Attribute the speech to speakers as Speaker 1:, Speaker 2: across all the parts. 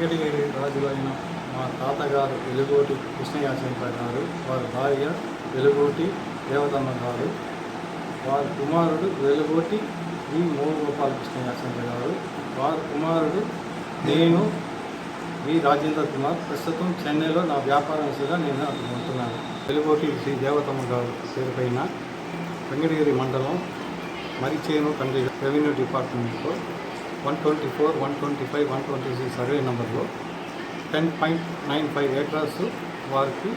Speaker 1: వెంకటగిరి రాజులైన మా తాతగారు వెలుగోటి కృష్ణయాచంద్ర గారు వారి భార్య వెలుగోటి దేవతమ్మ గారు వారి కుమారుడు వెలుగోటి వి మోహగోపాల కృష్ణయాచంద్ర గారు వారి కుమారుడు నేను వి రాజేంద్ర కుమార్. ప్రస్తుతం చెన్నైలో నా వ్యాపార విషయంగా నేను అక్కడ ఉంటున్నాను. వెలుగోటి శ్రీ దేవతమ్మ గారు పేరుపైన వెంకటగిరి మండలం మరిచేను కండ్రి రెవెన్యూ డిపార్ట్మెంట్లో one twenty four one twenty five one twenty six survey నెంబర్లో ten point nine five acres వారికి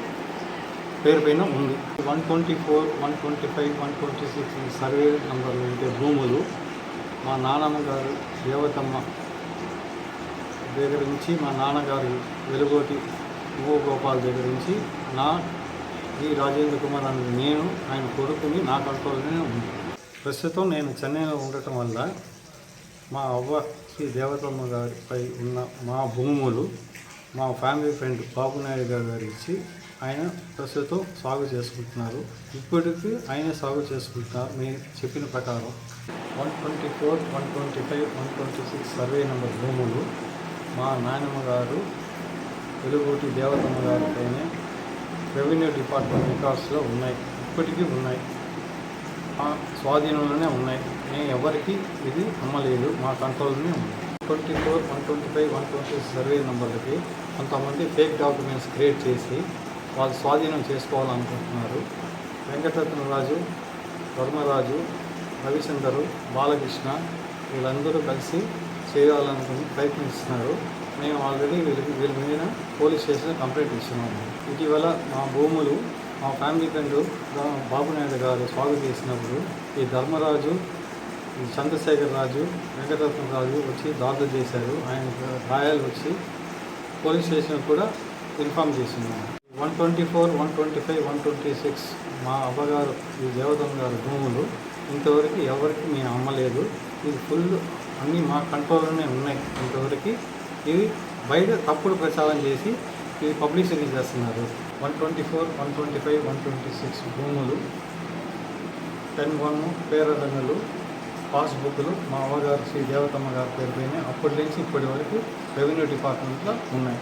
Speaker 1: పేరు పైన ఉంది. One twenty four one twenty five one twenty six survey నెంబర్లు ఉండే భూములు మా నాన్నమ్మ గారు దేవతమ్మ దగ్గర నుంచి మా నాన్నగారు వెలుగోటి గోపాల్ దగ్గర నుంచి నా ఈ రాజేంద్ర కుమార్ అని నేను ఆయన కొడుకుని నా కంట్రోల్లోనే ఉంది ప్రస్తుతం నేను చెన్నైలో ఉండటం వల్ల మా అవ్వ శ్రీ దేవతమ్మ గారిపై ఉన్న మా భూములు మా ఫ్యామిలీ ఫ్రెండ్ బాబునాయుడు గారు గారు ఇచ్చి ఆయన ప్రస్తుతం సాగు చేసుకుంటున్నారు. ఇప్పటికీ ఆయన సాగు చేసుకుంటున్నారు. మీరు చెప్పిన ప్రకారం one twenty four one twenty five one twenty six survey number భూములు మా నాయనమ్మ గారు వెలుగుటి దేవతమ్మ గారిపైనే రెవెన్యూ డిపార్ట్మెంట్ రికార్డ్స్లో ఉన్నాయి. ఇప్పటికీ ఉన్నాయి. మా స్వాధీనంలోనే ఉన్నాయి. నేను ఎవరికి ఇది అమ్మలేదు మా కంట్రోల్లోనే ఉంది. Twenty four one twenty five one twenty survey నెంబర్లకి కొంతమంది ఫేక్ డాక్యుమెంట్స్ క్రియేట్ చేసి వాళ్ళు స్వాధీనం చేసుకోవాలనుకుంటున్నారు. వెంకటరత్నరాజు ధర్మరాజు రవిచందరు బాలకృష్ణ వీళ్ళందరూ కలిసి చేయాలనుకుని ప్రయత్నిస్తున్నారు. మేము ఆల్రెడీ వీళ్ళకి వీళ్ళ మీద పోలీస్ స్టేషన్ కంప్లైంట్ ఇస్తున్నాము ఇటీవల మా భూములు మా ఫ్యామిలీ ఫ్రెండ్ బాబునాయుడు గారు స్వాగతం చేసినప్పుడు ఈ ధర్మరాజు చంద్రశేఖర్ రాజు వెంకటరత్న రాజు వచ్చి దాడులు చేశారు. ఆయన గాయాలు వచ్చి పోలీస్ స్టేషన్ కూడా ఇన్ఫామ్ చేసింది one twenty four one twenty five one twenty six మా అవ్వగారు ఈ దేవతం గారు భూములు ఇంతవరకు ఎవరికి మేము అమ్మలేదు. ఇది ఫుల్ అన్నీ మా కంట్రోల్లోనే ఉన్నాయి ఇంతవరకు. ఇది బయట తప్పుడు ప్రచారం చేసి ఇది పబ్లిసిటీ చేస్తున్నారు. One twenty four one twenty five one twenty six భూములు టెన్ వన్ పేరదండలు పాస్బుక్లు మా అమ్మగారు శ్రీ దేవతమ్మ గారి పేరు పైన అప్పటి నుంచి ఇప్పటి వరకు రెవెన్యూ డిపార్ట్మెంట్లో ఉన్నాయి.